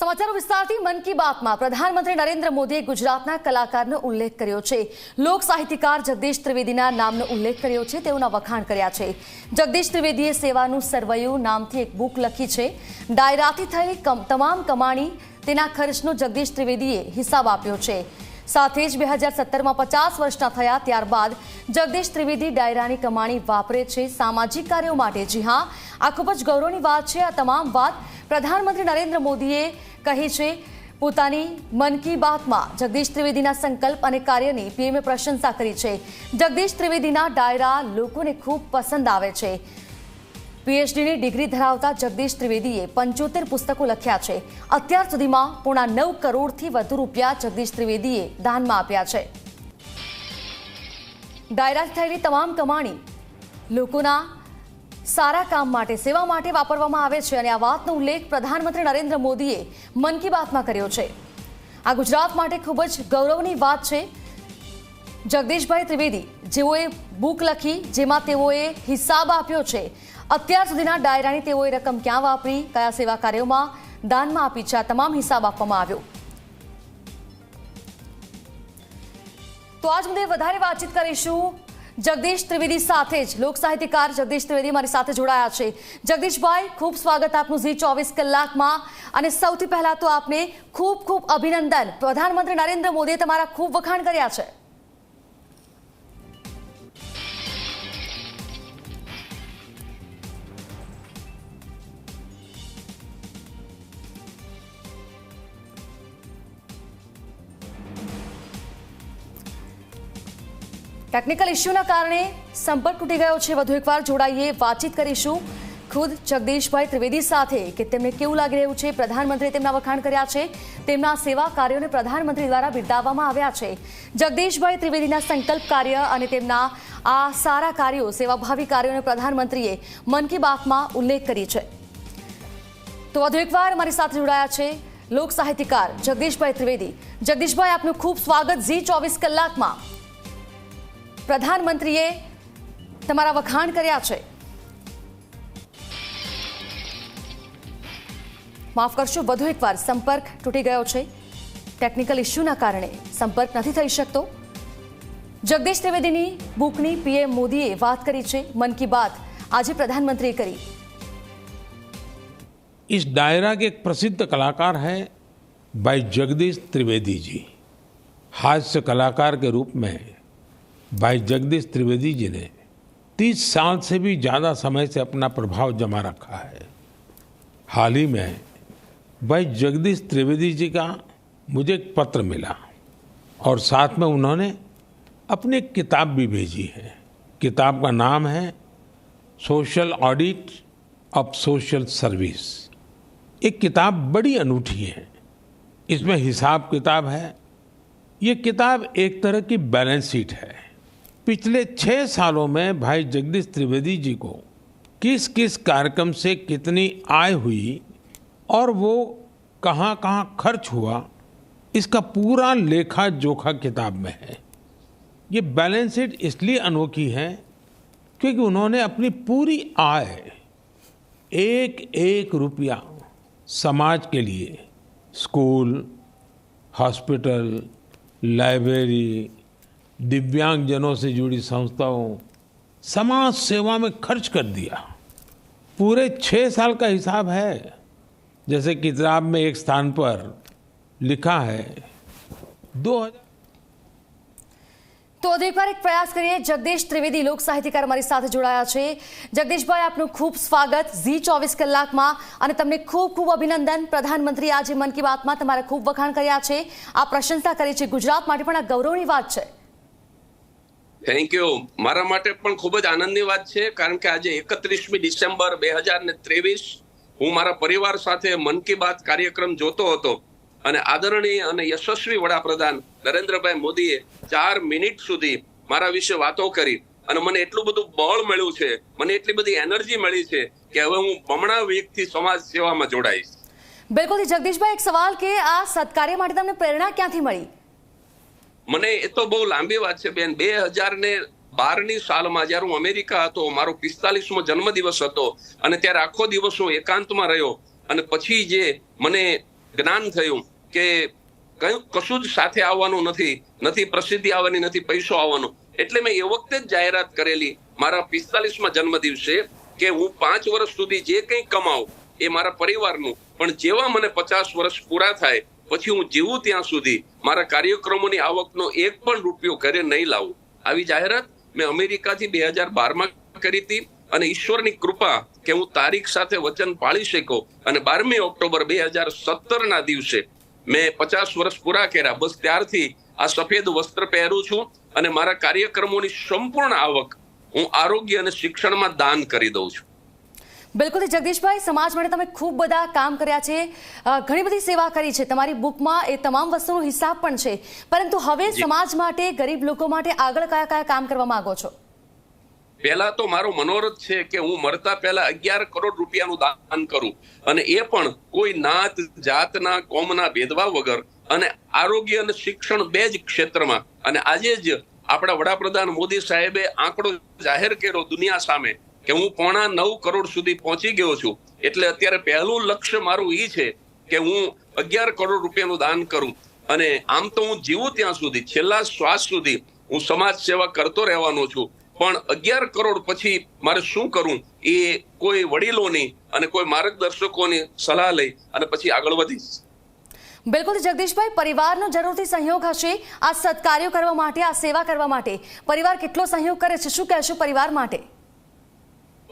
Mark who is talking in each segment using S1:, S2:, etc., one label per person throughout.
S1: સમાચારો વિસ્તારથી મન કી બાતમાં પ્રધાનમંત્રી નરેન્દ્ર મોદીએ ગુજરાતના કલાકારનો ઉલ્લેખ કર્યો છે. લોક સાહિત્યકાર જગદીશ ત્રિવેદીના નામનો ઉલ્લેખ કર્યો છે. તેઓના વખાણ કર્યા છે. જગદીશ ત્રિવેદીએ સેવાનું સરવૈયું નામથી એક બુક લખી છે. ડાયરાથી થયેલી તમામ કમાણી તેના ખર્ચનો જગદીશ ત્રિવેદીએ હિસાબ આપ્યો છે. સાથે જ બે હજાર સત્તરમાં પચાસ વર્ષના થયા ત્યારબાદ જગદીશ ત્રિવેદી ડાયરાની કમાણી વાપરે છે સામાજિક કાર્યો માટે. જી હા, આ ખૂબ જ ગૌરવની વાત છે. આ તમામ વાત પ્રધાનમંત્રી નરેન્દ્ર મોદીએ કહી છે, પોતાની મન કી બાતમાં જગદીશ ત્રિવેદીના સંકલ્પ અને કાર્યની પીએમએ પ્રશંસા કરી છે. જગદીશ ત્રિવેદીના ડાયરા લોકોને ખૂબ પસંદ આવે છે. પીએચડીની ડિગ્રી ધરાવતા જગદીશ ત્રિવેદીએ પંચોતેર પુસ્તકો લખ્યા છે. અત્યાર સુધીમાં પોણા નવ કરોડથી વધુ રૂપિયા જગદીશ ત્રિવેદીએ દાનમાં આપ્યા છે. ડાયરા થયેલી તમામ કમાણી લોકોના સારા કામ માટે, સેવા માટે વાપરવામાં આવે છે અને આ વાતનો ઉલ્લેખ પ્રધાનમંત્રી નરેન્દ્ર મોદીએ મન કી બાતમાં કર્યો છે. આ ગુજરાત માટે ખૂબ જ ગૌરવની વાત છે જગદીશભાઈ ત્રિવેદી. જેઓએ બુક લખી, જેમાં તેઓએ હિસાબ આપ્યો છે. અત્યાર સુધીના ડાયરાની તેઓએ રકમ ક્યાં વાપરી, કયા સેવા કાર્યોમાં દાનમાં આપી છે, આ તમામ હિસાબ આપવામાં આવ્યો. તો આજ મુદ્દે વધારે વાતચીત કરીશું. જગદીશ ત્રિવેદી સાથે જ લોક સાહિત્યકાર જગદીશ ત્રિવેદી મારી સાથે જોડાયા છે. જગદીશભાઈ, ખૂબ સ્વાગત આપનું ઝી ચોવીસ કલાકમાં. અને સૌથી પહેલા તો આપને ખૂબ ખૂબ અભિનંદન. પ્રધાનમંત્રી નરેન્દ્ર મોદીએ તમારા ખૂબ વખાણ કર્યા છે. ટેકનિકલ ઇસ્યુના કારણે સંપર્ક તૂટી ગયો છે. વધુ એકવાર જોડાઈએ, વાતચીત કરીશું ખુદ જગદીશભાઈ ત્રિવેદી સાથે કે તેમને કેવું લાગી રહ્યું છે? પ્રધાનમંત્રીએ તેમના વખાણ કર્યા છે. તેમના સેવા કાર્યોને પ્રધાનમંત્રી દ્વારા બિરદાવવામાં આવ્યા છે. જગદીશભાઈ ત્રિવેદીના સંકલ્પ કાર્ય અને તેમના આ સારા કાર્યો, સેવાભાવી કાર્યોને પ્રધાનમંત્રીએ મન કી બાતમાં ઉલ્લેખ કરી છે. તો વધુ એકવાર મારી સાથે જોડાયા છે લોક સાહિત્યકાર જગદીશભાઈ ત્રિવેદી. જગદીશભાઈ, આપનું ખૂબ સ્વાગત ઝી ચોવીસ કલાકમાં. પ્રધાનમંત્રીએ તમારા વખાણ કર્યા છે માફ કરશો વધુ એકવાર સંપર્ક તૂટી ગયો છે ટેકનિકલ ઇસ્યુના કારણે સંપર્ક નથી થઈ શકતો જગદીશ ત્રિવેદીની બુકની પીએમ મોદીએ વાત કરી છે મન કી બાત આજે પ્રધાનમંત્રીએ કરી
S2: इस डायरा के एक प्रसिद्ध कलाकार हैं भाई जगदीश त्रिवेदी जी हास्य कलाकार के रूप में भाई जगदीश त्रिवेदी जी ने तीस साल से भी ज़्यादा समय से अपना प्रभाव जमा रखा है। हाल ही में भाई जगदीश त्रिवेदी जी का मुझे एक पत्र मिला और साथ में उन्होंने अपनी एक किताब भी भेजी है। किताब का नाम है social audit of social service. एक किताब बड़ी अनूठी है। इसमें हिसाब किताब है। ये किताब एक तरह की बैलेंस शीट है। पिछले छः सालों में भाई जगदीश त्रिवेदी जी को किस किस कार्यक्रम से कितनी आय हुई और वो कहाँ कहाँ खर्च हुआ, इसका पूरा लेखा जोखा किताब में है। ये बैलेंस शीट इसलिए अनोखी है क्योंकि उन्होंने अपनी पूरी आय एक एक रुपया समाज के लिए, स्कूल, हॉस्पिटल, लाइब्रेरी दिव्यांगजनों से जुड़ी संस्थाओं समाज सेवा में खर्च कर दिया पूरे छः साल का हिसाब है जैसे किताब में एक स्थान पर लिखा है दो हजार
S1: તો વધુ એકવાર એક પ્રયાસ કરીએ જગદીશ ત્રિવેદી લોક સાહિત્યકાર મારી સાથે જોડાયા છે જગદીશભાઈ આપનું ખૂબ સ્વાગત ઝી ચોવીસ કલાકમાં અને તમને ખૂબ ખૂબ અભિનંદન પ્રધાનમંત્રી આજે મન કી બાતમાં તમારા ખૂબ વખાણ કર્યા છે આ પ્રશંસા કરી છે ગુજરાત માટે પણ આ ગૌરવની વાત છે
S3: થેન્ક યુ મારા માટે પણ ખૂબ જ આનંદની વાત છે, કારણ કે આજે એકત્રીસમી ડિસેમ્બર બે હજાર ને ત્રેવીસ હું મારા પરિવાર સાથે મન કી બાત કાર્યક્રમ જોતો હતો અને આદરણીય અને યશસ્વી વડાપ્રધાન નરેન્દ્રભાઈ મોદીએ ચાર મિનિટ સુધી મારા વિશે વાતો કરી અને મને એટલું બધું બળ મળ્યું છે, મને એટલી બધી એનર્જી મળી છે કે હવે હું બમણા વીકથી સમાજ સેવામાં જોડાઈશ.
S1: બિલકુલ જગદીશભાઈ, એક સવાલ કે આ સત્કાર્ય માટે તમને પ્રેરણા ક્યાંથી મળી?
S3: મને એ તો બહુ લાંબી વાત છે, બેન. બે હજાર ને બારની સાલમાં જ્યારે હું અમેરિકા હતો, મારો પિસ્તાલીસમો જન્મદિવસ હતો અને ત્યારે આખો દિવસ હું એકાંતમાં રહ્યો અને પછી જે મને જ્ઞાન થયું કે કયું કશું જ સાથે આવવાનું નથી નથી પ્રસિદ્ધિ આવવાની, નથી પૈસો આવવાનો. એટલે મેં એ વખતે જ જાહેરાત કરેલી મારા પિસ્તાલીસમાં જન્મદિવસે કે હું પાંચ વર્ષ સુધી જે કંઈ કમાઉં એ મારા પરિવારનું. પણ જેવા મને પચાસ વર્ષ પૂરા થાય પછી હું જીવું ત્યાં સુધી મારા કાર્યક્રમોની આવકનો એક પણ રૂપિયો ઘરે નહીં લાવું. આવી જાહેરાત મેં અમેરિકાથી બે હજાર બારમાં કરી હતી અને ઈશ્વરની કૃપા કે હું તારીખ સાથે વચન પાળી શક્યો અને બારમી ઓક્ટોબર બે હજાર સત્તરના દિવસે મેં પચાસ વર્ષ પૂરા કર્યા. બસ ત્યારથી આ સફેદ વસ્ત્ર પહેરું છું અને મારા કાર્યક્રમોની સંપૂર્ણ આવક હું આરોગ્ય અને શિક્ષણમાં દાન કરી દઉં છું.
S1: બિલકુલ જગદીશભાઈ સમાજ માટે તમે ખૂબ બધા કામ કર્યા છે. ઘણી બધી સેવા કરી છે. તમારી બુકમાં એ તમામ વસ્તુનો હિસાબ પણ છે. પરંતુ હવે સમાજ માટે ગરીબ લોકો માટે આગળ કયા કયા કામ કરવા માંગો છો?
S3: પહેલા તો મારો મનોરથ છે કે હું મરતા પહેલા અગિયાર કરોડ રૂપિયાનું દાન કરું. અને એ પણ કોઈ નાત જાતના કોમના ભેદભાવ વગર અને આરોગ્ય અને શિક્ષણ બે જ ક્ષેત્રમાં. અને આજે જ આપણા વડાપ્રધાન મોદી સાહેબે આંકડો જાહેર કર્યો દુનિયા સામે. કે હું પોણા નવ કરોડ સુધી પહોંચી ગયો છું. એટલે અત્યારે પહેલું લક્ષ્ય મારું એ છે કે હું અગિયાર કરોડ રૂપિયાનું દાન કરું. અને આમ તો હું જીવું ત્યાં સુધી, છેલ્લા શ્વાસ સુધી હું સમાજ સેવા કરતો રહેવાનો છું. પણ અગિયાર કરોડ પછી મારે શું કરવું એ કોઈ વડીલોની અને કોઈ માર્ગદર્શકોની સલાહ લઈ અને પછી આગળ વધીશ.
S1: બિલકુલ જગદીશભાઈ, પરિવારનો જરૂરથી સહયોગ હશે. આ સત્કાર્યો કરવા માટે, આ સેવા કરવા માટે. પરિવાર કેટલો સહયોગ કરે છે? શું કહેશું પરિવાર માટે?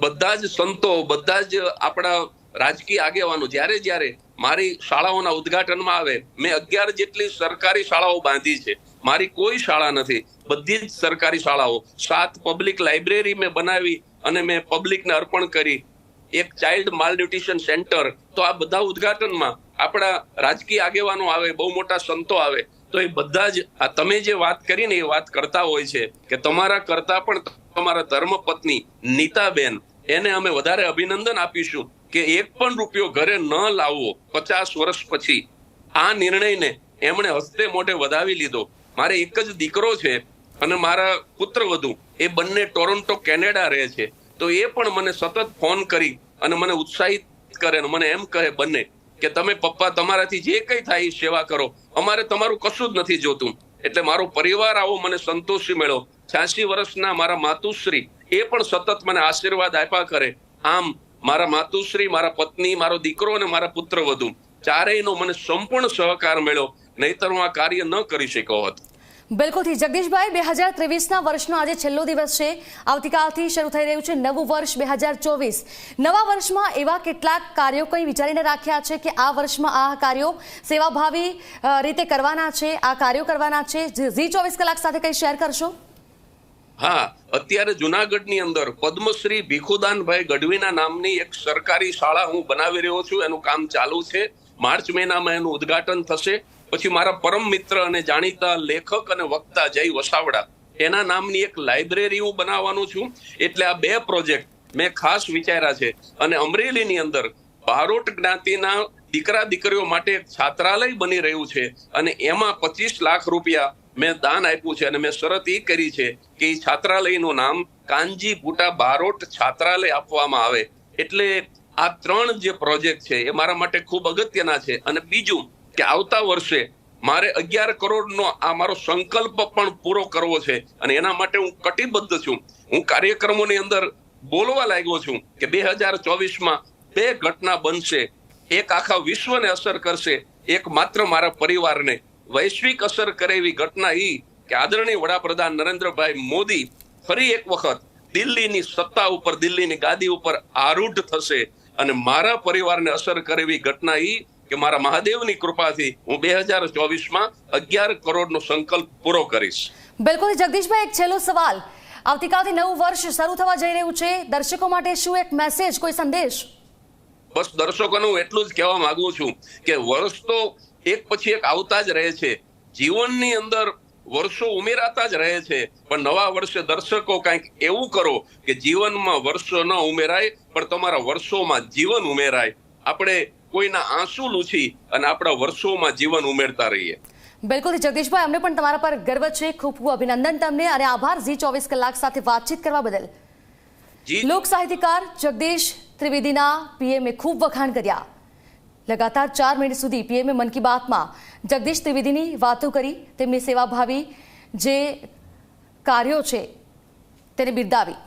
S3: બધા જ સંતો, બધા જ આપણા રાજકીય આગેવાનો જ્યારે જ્યારે મારી શાળાઓના ઉદ્ઘાટનમાં આવે, મેં અગિયાર જેટલી સરકારી શાળાઓ બાંધી છે. મારી કોઈ શાળા નથી. બધી જ સરકારી શાળાઓ. સાત પબ્લિક લાઇબ્રેરી મેં બનાવી અને મેં પબ્લિકને અર્પણ કરી. એક ચાઇલ્ડ માલન્યુટ્રિશન સેન્ટર તો આ બધા ઉદ્ઘાટનમાં આપણા રાજકીય આગેવાનો આવે, બહુ મોટા સંતો આવે, તો એ બધા જ, આ તમે જે વાત કરીને એ વાત કરતા હોય છે કે તમારા કરતા પણ તમારા ધર્મ પત્ની નીતાબેન એને અમે વધારે અભિનંદન આપીશું કે એક પણ રૂપિયો ઘરે ન લાવવો પચાસ વર્ષ પછી. આ નિર્ણયને એમણે હસ્તે મોઢે વધાવી લીધો. મારે એક જ દીકરો છે અને મારા પુત્ર વધુ. એ બંને ટોરોન્ટો, કેનેડા રહે છે. તો એ પણ મને સતત ફોન કરી અને મને ઉત્સાહિત કરે મને એમ કહે બંને કે તમે પપ્પા તમારાથી જે કંઈ થાય એ સેવા કરો. અમારે તમારું કશું જ નથી જોતું. એટલે મારો પરિવાર આવો મને સંતોષી મળ્યો છ્યાસી વર્ષના મારા માતુશ્રી એ પણ સતત મને આશીર્વાદ આપ્યા કરે. આમ મારા માતુશ્રી મારા પત્ની મારો દીકરો અને મારા પુત્ર વધુ. ચારેયનો મને સંપૂર્ણ સહકાર મળ્યો. નહીતર હું આ કાર્ય ન કરી શક્યો હોત.
S1: બિલકુલથી જગદીશભાઈ બે હજાર ત્રેવીસના વર્ષનો આજે છેલ્લો દિવસ છે. આવતીકાલથી શરૂ થઈ રહ્યું છે નવું વર્ષ બે હજાર ચોવીસ. નવા વર્ષમાં એવા કેટલાક કાર્યો કંઈ વિચારીને રાખ્યા છે કે આ વર્ષમાં આ કાર્યો સેવાભાવી રીતે કરવાના છે આ કાર્યો કરવાના છે? ઝી ચોવીસ કલાક સાથે કંઈ શેર કરશો?
S3: હા. અત્યારે જુનાગઢની અંદર પદ્મશ્રી ભીખુદાનભાઈ ગઢવીના નામની એક સરકારી શાળા હું બનાવી રહ્યો છું. એનું કામ ચાલુ છે. માર્ચ મહિનામાં એનું ઉદઘાટન થશે. પછી મારા પરમ મિત્ર અને જાણીતા લેખક અને વક્તા જય વસાવડા, એના નામની એક લાઇબ્રેરી હું બનાવવાનું છું. એટલે આ બે પ્રોજેક્ટ મેં ખાસ વિચાર્યા છે. અને અમરેલીની અંદર બારોટ જ્ઞાતિના દીકરા દીકરીઓ માટે છાત્રાલય બની રહ્યું છે. અને એમાં પચીસ લાખ રૂપિયા મેં દાન આપ્યું છે અને મેં શરત એ કરી છે કે એ છાત્રાલયનું નામ કાનજી બુટા બારોટ છાત્રાલય આપવામાં આવે. એટલે આ ત્રણ જે પ્રોજેક્ટ છે એ મારા માટે ખૂબ અગત્યના છે. અને બીજું કે આવતા વર્ષે મારે અગિયાર કરોડનો આ મારો સંકલ્પ પણ પૂરો કરવો છે અને એના માટે હું કટિબદ્ધ છું. હું કાર્યક્રમોની અંદર બોલવા લાગ્યો છું કે બે હજાર ચોવીસમાં બે ઘટના બનશે. એક આખા વિશ્વને અસર કરશે. એક માત્ર મારા પરિવારને. વૈશ્વિક અસર કરે એવી ઘટના એ કે આદરણીય વડાપ્રધાન નરેન્દ્રભાઈ મોદી ફરી એક વખત દિલ્હીની સત્તા ઉપર દિલ્હીની ગાદી ઉપર આરૂઢ થશે અને મારા પરિવારને અસર કરે એવી ઘટના એ કે મારા મહાદેવની કૃપાથી હું બે હજાર ચોવીસમાં અગિયાર કરોડનો સંકલ્પ પૂરો કરીશ.
S1: બિલકુલ. જગદીશભાઈ એક છેલ્લો સવાલ. આવતીકાલથી નવું વર્ષ શરૂ થવા જઈ રહ્યું છે. દર્શકો માટે શું એક મેસેજ કોઈ સંદેશ?
S3: બસ દર્શકોને હું એટલું જ કહેવા માંગુ છું કે વર્ષ તો એક પછી એક આવતા જ રહે છે. જીવનની અંદર વર્ષો ઉમેરાતા જ રહે છે. પણ નવા વર્ષે દર્શકો કંઈક એવું કરો કે જીવનમાં વર્ષો ન ઉમેરાય પણ તમારા વર્ષોમાં જીવન ઉમેરાય. આપણે કોઈના આંસુ લૂછી અને આપણા વર્ષોમાં જીવન ઉમેરતા રહીએ.
S1: બિલકુલ જગદીશભાઈ અમને પણ તમારા પર ગર્વ છે. ખૂબ ખૂબ અભિનંદન તમને અને આભાર ઝી ચોવીસ કલાક સાથે વાતચીત કરવા બદલ.
S3: જી.
S1: લોક સાહિત્યકાર જગદીશ ત્રિવેદીના પીએમએ ખૂબ વખાણ કર્યા. લગાતાર ચાર મિનિટ સુધી પીએમએ મન કી બાતમાં જગદીશ ત્રિવેદીની વાતો કરી, તેમની સેવાભાવી જે કાર્યો છે તેને બિરદાવી.